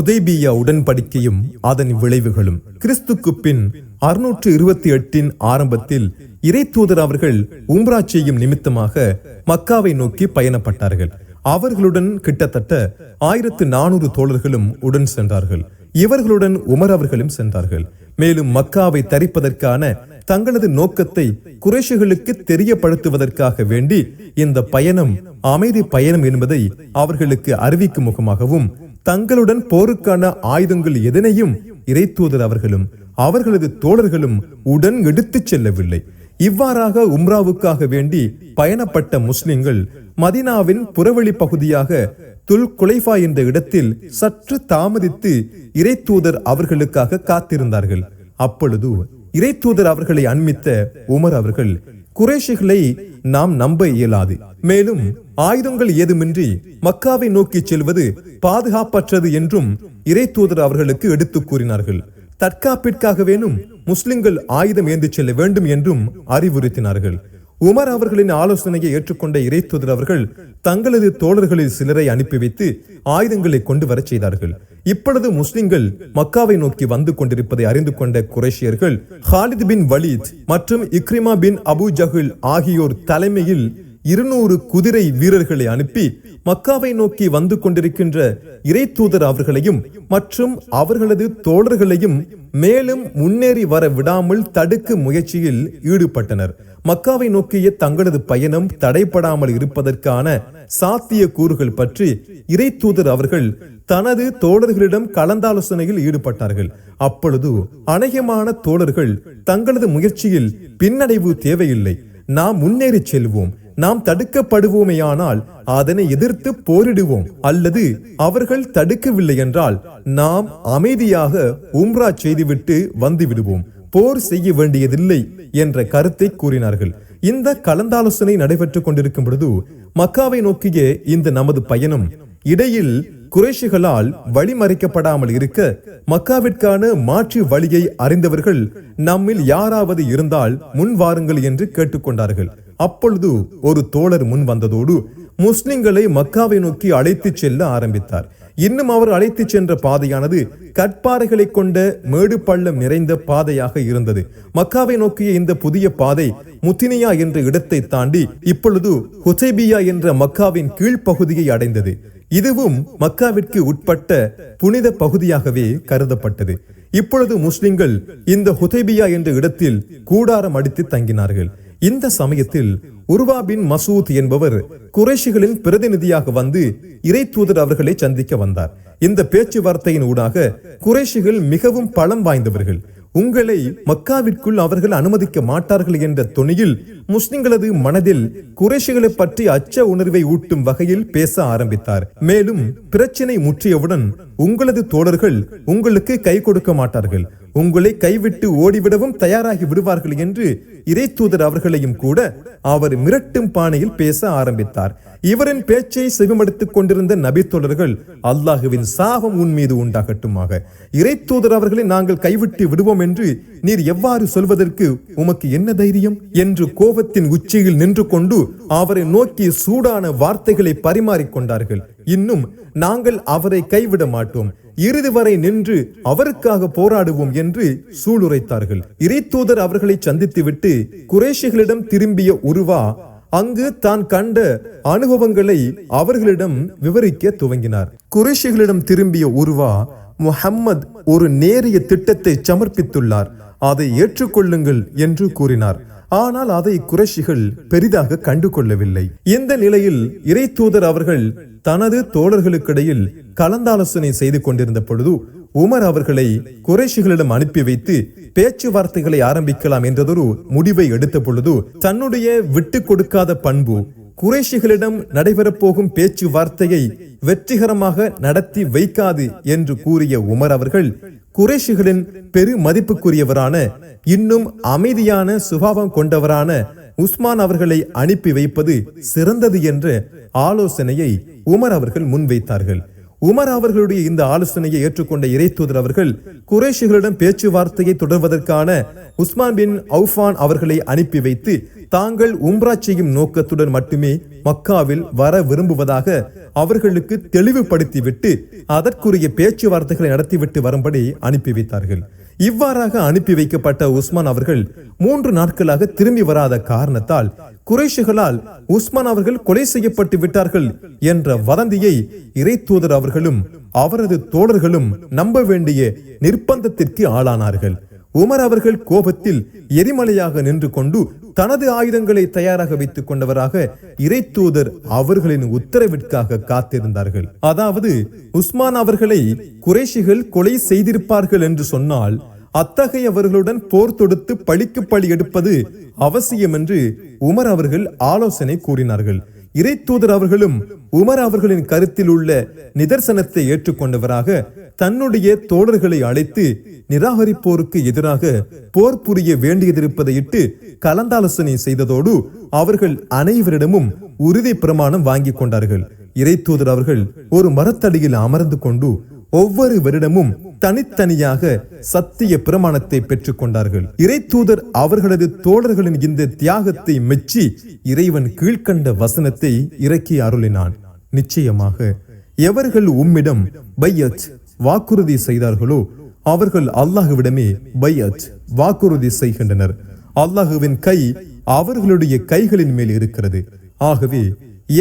ஹுதைபியா உடன்படிக்கையும் அதன் விளைவுகளும். கிறிஸ்துக்கு பின் அறுநூற்று இருபத்தி எட்டின் ஆரம்பத்தில் இறை தூதர் அவர்கள் உம்ரா செய்யும் நிமித்தமாக மக்காவை நோக்கி பயணப்பட்டார்கள். அவர்களுடன் கிட்டத்தட்ட ஆயிரத்து நானூறு தோழர்களும் உடன் சென்றார்கள். இவர்களுடன் உமர் அவர்களும் சென்றார்கள். மேலும் மக்காவை தரிப்பதற்கான தங்களது நோக்கத்தை குறைஷிகளுக்கு தெரியப்படுத்துவதற்காக வேண்டி இந்த பயணம் அமைதி பயணம் என்பதை அவர்களுக்கு அறிவிக்கும் முகமாகவும் தங்களுடன் போருக்கான ஆயுதங்கள் எதனையும் இறைத்தூதர் அவர்களும் அவர்களது தோழர்களும் உடன் எடுத்துச் செல்லவில்லை. இவ்வாறாக உம்ராவுக்காக வேண்டி பயணப்பட்ட முஸ்லிம்கள் மதினாவின் புறவழி பகுதியாக துல் குலைஃபா என்ற இடத்தில் சற்று தாமதித்து இறைத்தூதர் அவர்களுக்காக காத்திருந்தார்கள். அப்பொழுது இறைத்தூதர் அவர்களை அண்மித்த உமர் அவர்கள் குறைஷிகளை நாம் நம்ப இயலாது. மேலும் ஆயுதங்கள் ஏதுமின்றி மக்காவை நோக்கி செல்வது பாதுகாப்பற்றது என்றும் இறைத்தூதர் அவர்களுக்கு எடுத்துக் கூறினார்கள். தற்காப்பிற்காக வேணும் முஸ்லிம்கள் ஆயுதம் ஏந்தி செல்ல வேண்டும் என்றும் அறிவுறுத்தினார்கள். உமர் அவர்களின் ஆலோசனையை ஏற்றுக்கொண்ட இறைத்தூதர் அவர்கள் தங்களது தோழர்களில் சிலரை அனுப்பி வைத்து ஆயுதங்களை கொண்டு வரச் செய்தார்கள். இப்பொழுது முஸ்லிம்கள் மக்காவை நோக்கி வந்து கொண்டிருப்பதை அறிந்து கொண்ட குரேஷியர்கள் ஹாலித் பின் வலீத் மற்றும் இக்ரிமா பின் அபு ஜஹில் ஆகியோர் தலைமையில் இருநூறு குதிரை வீரர்களை அனுப்பி மக்காவை நோக்கி வந்து கொண்டிருக்கின்ற இறை தூதர் அவர்களையும் மற்றும் அவர்களது தோழர்களையும் மேலும் முன்னேறி வர விடாமல் தடுக்கும் முயற்சியில் ஈடுபட்டனர். மக்காவை நோக்கிய தங்களது பயணம் தடைப்படாமல் இருப்பதற்கான சாத்திய கூறுகள் பற்றி இறை தூதர் அவர்கள் தனது தோழர்களிடம் கலந்தாலோசனையில் ஈடுபட்டார்கள். அப்பொழுது அநேகமான தோழர்கள் தங்களது முயற்சியில் பின்னடைவு தேவையில்லை. நாம் முன்னேறி செல்வோம். நாம் தடுக்கப்படுவோமேயானால் அதனை எதிர்த்து போரிடுவோம் அல்லது அவர்கள் தடுக்கவில்லை என்றால் நாம் அமைதியாக உம்ரா செய்துவிட்டு வந்துவிடுவோம். போர் செய்ய வேண்டியதில்லை என்ற கருத்தை கூறினார்கள். இந்த கலந்தாலோசனை நடைபெற்றுக் கொண்டிருக்கும் பொழுது மக்காவை நோக்கிய இந்த நமது பயணம் இடையில் குறைஷிகளால் வழிமறைக்கப்படாமல் இருக்க மக்காவிற்கான மாற்று வழியை அறிந்தவர்கள் நம்மில் யாராவது இருந்தால் முன் வாருங்கள் என்று கேட்டுக்கொண்டார்கள். அப்பொழுது ஒரு தோழர் முன் வந்ததோடு முஸ்லிம்களை மக்காவை நோக்கி அழைத்துச் செல்ல ஆரம்பித்தார். இன்னும் அவர் அழைத்துச் சென்ற பாதையானது கற்பாறைகளை கொண்ட மேடு பள்ளம் நிறைந்த பாதையாக இருந்தது. மக்காவை நோக்கிய இந்த புதிய பாதை முத்தினியா என்ற இடத்தை தாண்டி இப்பொழுது ஹுசைபியா என்ற மக்காவின் கீழ்ப்பகுதியை அடைந்தது. இதுவும் மக்காவிற்கு உட்பட்ட புனித பகுதியாகவே கருதப்பட்டது. இப்பொழுது முஸ்லிம்கள் இந்த ஹுதைபியா என்ற இடத்தில் கூடாரம் அடித்து தங்கினார்கள். இந்த சமயத்தில் உருவா பின் மசூத் என்பவர் குறைஷிகளின் பிரதிநிதியாக வந்து இறை தூதர் அவர்களை சந்திக்க வந்தார். இந்த பேச்சுவார்த்தையின் ஊடாக குறைஷிகள் மிகவும் பலம் வாய்ந்தவர்கள். உங்களை மக்காவிற்குள் அவர்கள் அனுமதிக்க மாட்டார்கள் என்ற துணியில் முஸ்லிம்களது மனதில் குறைஷிகளை பற்றி அச்ச உணர்வை ஊட்டும் வகையில் பேச ஆரம்பித்தார். மேலும் பிரச்சினை முற்றியவுடன் உங்களது தோழர்கள் உங்களுக்கு கை கொடுக்க மாட்டார்கள். உங்களை கைவிட்டு ஓடிவிடவும் தயாராகி விடுவார்கள் என்று இறை தூதர் அவர்களையும் கூட அவர் மிரட்டும் பாணியில் பேச ஆரம்பித்தார். இவரின் பேச்சை செவிமடுத்துக் கொண்டிருந்த நபி அல்லாஹுவின் சாபம் உன் மீது உண்டாகட்டுமாக. இறை தூதர் அவர்களை நாங்கள் கைவிட்டு விடுவோம் என்று நீர் எவ்வாறு சொல்வதற்கு உமக்கு என்ன தைரியம்? என்று கோபத்தின் உச்சியில் நின்று கொண்டு அவரை நோக்கி சூடான வார்த்தைகளை பரிமாறிக்கொண்டார்கள் இன்னும் நாங்கள் அவரை கைவிட மாட்டோம். இறுதி வரை நின்று அவருக்காக போராடுவோம் என்று சூளுரைத்தார்கள். இறைத்தூதர் அவர்களை சந்தித்துவிட்டு குரேஷிகளிடம் திரும்பிய உருவா அங்கு தான் கண்ட அனுபவங்களை அவர்களிடம் விவரிக்க துவங்கினார். குரேஷிகளிடம் திரும்பிய உருவா முஹம்மத் ஒரு நேரிய திட்டத்தை சமர்ப்பித்துள்ளார். அதை ஏற்றுக்கொள்ளுங்கள் என்று கூறினார். ஆனால் அதை குறைஷிகள் பெரிதாக கண்டு கொள்ளவில்லை இந்த நிலையில் இறை தூதர் அவர்கள் தனது தோழர்களுக்கிடையில் கலந்தாலோசனை செய்து கொண்டிருந்த பொழுது உமர் அவர்களை குறைஷிகளிடம் அனுப்பி வைத்து பேச்சுவார்த்தைகளை ஆரம்பிக்கலாம் என்றதொரு முடிவை எடுத்த பொழுது தன்னுடைய விட்டு கொடுக்காத பண்பு குறைஷிகளிடம் நடைபெறப்போகும் பேச்சுவார்த்தையை வெற்றிகரமாக நடத்தி வைக்காது என்று கூறிய உமர் அவர்கள் குறைஷிகளின் பெரு மதிப்புக்குரியவரான இன்னும் அமைதியான சுபாவம் கொண்டவரான உஸ்மான் அவர்களை அனுப்பி வைப்பது சிறந்தது என்ற ஆலோசனையை உமர் அவர்கள் முன்வைத்தார்கள். உமர் அவர்களுடைய இந்த ஆலோசனையை ஏற்றுக்கொண்ட இறைத்தூதர் அவர்கள் குறைஷிகளிடம் பேச்சுவார்த்தையை தொடர்வதற்கான உஸ்மான் பின் அவுஃபான் அவர்களை அனுப்பி வைத்து தாங்கள் உம்ரா செய்யும் நோக்கத்துடன் மட்டுமே மக்காவில் வர விரும்புவதாக அவர்களுக்கு தெளிவுபடுத்திவிட்டு அதற்குரிய பேச்சுவார்த்தைகளை நடத்திவிட்டு வரும்படி அனுப்பி வைத்தார்கள். இவ்வாறாக அனுப்பி வைக்கப்பட்ட உஸ்மான் அவர்கள் மூன்று நாட்களாக திரும்பி வராத காரணத்தால் குறைஷுகளால் உஸ்மான் அவர்கள் கொலை செய்யப்பட்டு விட்டார்கள் என்ற வதந்தியை இறை தூதர் அவர்களும் அவரது தோழர்களும் நம்ப வேண்டிய நிர்பந்தத்திற்கு ஆளானார்கள். உமர் அவர்கள் கோபத்தில் எரிமலையாக நின்று கொண்டு தனது ஆயுதங்களை தயாராக வைத்துக் கொண்டவராக இறை தூதர் அவர்களின் உத்தரவிற்காக காத்திருந்தார்கள். அதாவது உஸ்மான் அவர்களை குறைஷிகள் கொலை செய்திருப்பார்கள் என்று சொன்னால் அத்தகையவர்களுடன் போர் தொடுத்து பழிக்கு பழி எடுப்பது அவசியம் என்று உமர் அவர்கள் ஆலோசனை கூறினார்கள். இறை தூதர் அவர்களும் உமர் அவர்களின் கருத்தில் உள்ள நிதர்சனத்தை ஏற்றுக்கொண்டவராக தன்னுடைய தோழர்களை அழைத்து நிராகரிப்போருக்கு எதிராக போர் புரிய வேண்டியதிருப்பதையிட்டு கலந்தாலோசனை செய்ததோடு அவர்கள் அனைவரிடமும் உறுதி பிரமாணம் வாங்கி கொண்டார்கள். இறைத்தூதர் அவர்கள் ஒரு மரத்தடியில் அமர்ந்து கொண்டு ஒவ்வொரு வருடமும் தனித்தனியாக சத்திய பிரமாணத்தை பெற்றுக் கொண்டார்கள். இறைத்தூதர் அவர்களது தோழர்களின் இந்த தியாகத்தை மெச்சி இறைவன் கீழ்க்கண்ட வசனத்தை இறக்கி அருளினான். நிச்சயமாக எவர்கள் உம்மிடம் பையத் வாக்குறுதி செய்தார்களோ? அவர்கள் அல்லாஹுவிடமே பையத் வாக்குறுதி செய்கின்றனர். அல்லாஹுவின் கை அவர்களுடைய கைகளின் மேல் இருக்கிறது. ஆகவே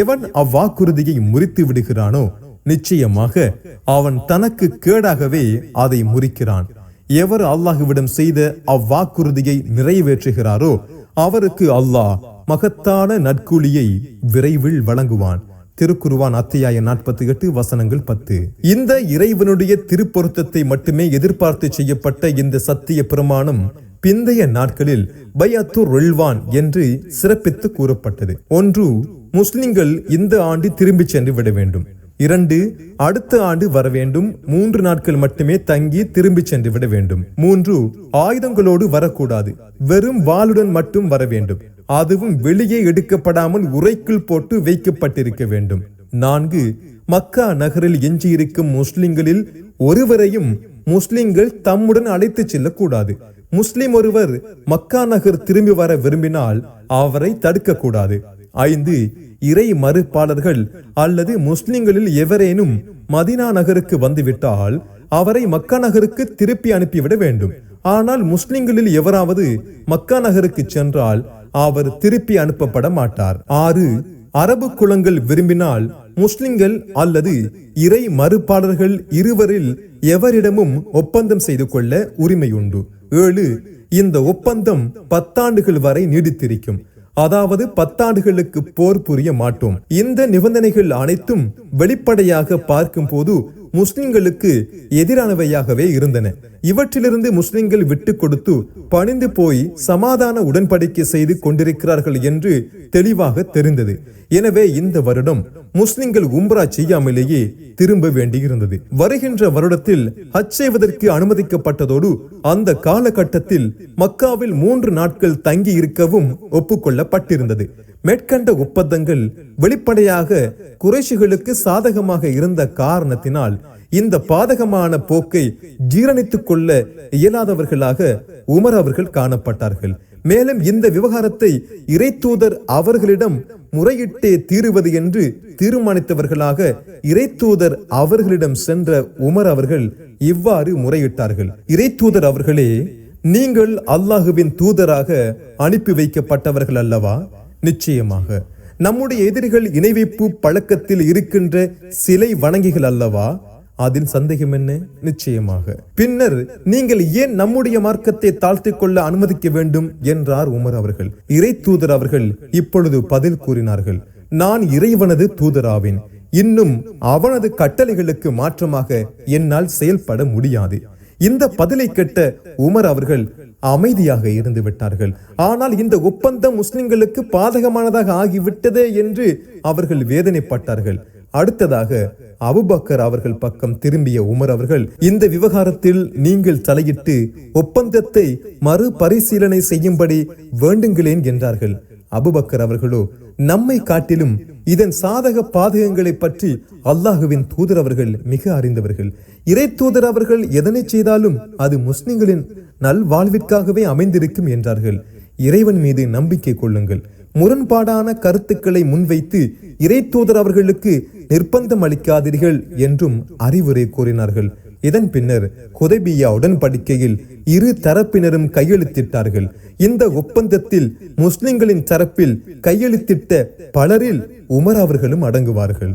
எவன் அவ்வாக்குறுதியை முறித்து விடுகிறானோ நிச்சயமாக அவன் தனக்கு கேடாகவே அதை முறிக்கிறான். எவர் அல்லாஹுவிடம் செய்த அவ்வாக்குறுதியை நிறைவேற்றுகிறாரோ அவருக்கு அல்லாஹ் மகத்தான நற்கூலியை விரைவில் வழங்குவான். திருக்குருவான் அத்தியாய நாற்பத்தி எட்டு வசனங்கள் பத்து. இந்த இறைவனுடைய திருப்பொருத்தத்தை மட்டுமே எதிர்பார்த்து செய்யப்பட்ட இந்த சத்திய பிரமாணம் பிந்தைய நாட்களில் பையத்து ரொல்வான் என்று சிறப்பித்து கூறப்பட்டது. ஒன்று முஸ்லிம்கள் இந்த ஆண்டு திரும்பி சென்று விட வேண்டும். இரண்டு அடுத்த ஆண்டு வர வேண்டும் மூன்று நாட்கள் மட்டுமே தங்கி திரும்பி சென்று விட வேண்டும். மூன்று ஆயுதங்களோடு வரக்கூடாது. வெறும் வாளுடன் மட்டும் வர வேண்டும் அதுவும் வெளியே எடுக்கப்படாமல் உரைக்குள் போட்டு வைக்கப்பட்டிருக்க வேண்டும். நான்கு மக்கா நகரில் எஞ்சியிருக்கும் முஸ்லிம்களில் ஒருவரையும் முஸ்லிம்கள் தம்முடன் அழைத்து செல்லக்கூடாது. முஸ்லிம் ஒருவர் மக்கா நகர் திரும்பி வர விரும்பினால் அவரை தடுக்கக்கூடாது. ஐந்து இறை மறுப்பாளர்கள் அல்லது முஸ்லிம்களில் எவரேனும் மதினா நகருக்கு வந்துவிட்டால் அவரை மக்கா நகருக்கு திருப்பி அனுப்பிவிட வேண்டும். ஆனால் முஸ்லிம்களில் எவராவது மக்கா நகருக்கு சென்றால் அவர் திருப்பி அனுப்பப்பட மாட்டார். ஆறு அரபு குலங்கள் விரும்பினால் முஸ்லிம்கள் அல்லது இறை மறுப்பாளர்கள் இருவரில் எவரிடமும் ஒப்பந்தம் செய்து கொள்ள உரிமை உண்டு ஏழு இந்த ஒப்பந்தம் பத்தாண்டுகள் வரை நீடித்திருக்கும். அதாவது பத்தாண்டுகளுக்கு போர் புரிய மாட்டோம். இந்த நிபந்தனைகள் அனைத்தும் வெளிப்படையாக பார்க்கும் போது முஸ்லிம்களுக்கு எதிரானவையாகவே இருந்தன. இவற்றிலிருந்து முஸ்லிம்கள் விட்டு கொடுத்து பணிந்து போய் சமாதான உடன்படிக்கை செய்து கொண்டிருக்கிறார்கள் என்று தெளிவாக தெரிந்தது. எனவே இந்த வருடம் முஸ்லிம்கள் உம்ரா செய்யாமலேயே திரும்ப வேண்டியிருந்தது. வருகின்ற வருடத்தில் ஹஜ் செய்வதற்கு அனுமதிக்கப்பட்டதோடு அந்த காலகட்டத்தில் மக்காவில் மூன்று நாட்கள் தங்கி இருக்கவும் ஒப்புக்கொள்ளப்பட்டிருந்தது. மேற்கண்ட ஒப்பந்தங்கள் வெளிப்படையாக குறைஷிகளுக்கு சாதகமாக இருந்த காரணத்தினால் இந்த பாதகமான போக்கை ஜீரணித்துக் கொள்ள இயலாதவர்களாக உமர் அவர்கள் காணப்பட்டார்கள். மேலும் இந்த விவகாரத்தை இறைத்தூதர் அவர்களிடம் முறையிட்டே தீருவது என்று தீர்மானித்தவர்களாக இறைத்தூதர் அவர்களிடம் சென்ற உமர் அவர்கள் இவ்வாறு முறையிட்டார்கள். இறைத்தூதர் அவர்களே நீங்கள் அல்லாஹுவின் தூதராக அனுப்பி வைக்கப்பட்டவர்கள் அல்லவா? நிச்சயமாக. நம்முடைய எதிரிகள் இணைவைப்பு பழக்கத்தில் இருக்கின்ற சிலை வணங்கிகள் அல்லவா? அதில் சந்தேகம் என்ன? நிச்சயமாக. பின்னர் நீங்கள் ஏன் நம்முடைய மார்க்கத்தை தாழ்த்திக் கொள்ள அனுமதிக்க வேண்டும்? என்றார் உமர் அவர்கள். இறை தூதர் அவர்கள் இப்பொழுது பதில் கூறினார்கள். நான் இறைவனது தூதராவேன். இன்னும் அவனது கட்டளைகளுக்கு மாற்றமாக என்னால் செயல்பட முடியாது. இந்த பதிலை கேட்ட உமர் அவர்கள் அமைதியாக இருந்து விட்டார்கள். ஆனால் இந்த ஒப்பந்தம் முஸ்லிம்களுக்கு பாதகமானதாக ஆகிவிட்டதே என்று அவர்கள் வேதனைப்பட்டார்கள். அடுத்ததாக அபுபக்கர் அவர்கள் பக்கம் திரும்பிய உமர் அவர்கள் இந்த விவகாரத்தில் நீங்கள் தலையிட்டு ஒப்பந்தத்தை மறுபரிசீலனை செய்யும்படி வேண்டுங்களேன் என்றார்கள். அபுபக்கர் அவர்களோ நம்மை காட்டிலும் இதன் சாதக பாதகங்களை பற்றி அல்லாஹுவின் தூதர் அவர்கள் மிக அறிந்தவர்கள். இறை தூதர் அவர்கள் எதனை செய்தாலும் அது முஸ்லிம்களின் நல்வாழ்விற்காகவே அமைந்திருக்கும் என்றார்கள். இறைவன் மீது நம்பிக்கை கொள்ளுங்கள். முரண்பாடான கருத்துக்களை முன்வைத்து இறைத்தூதர் அவர்களுக்கு நிர்பந்தம் அளிக்காதீர்கள் என்றும் அறிவுரை கூறினார்கள். இதன் பின்னர் ஹுதைபியா உடன்படிக்கையில் இரு தரப்பினரும் கையெழுத்திட்டார்கள். இந்த ஒப்பந்தத்தில் முஸ்லிம்களின் தரப்பில் கையெழுத்திட்ட பலரில் உமர் அவர்களும் அடங்குவார்கள்.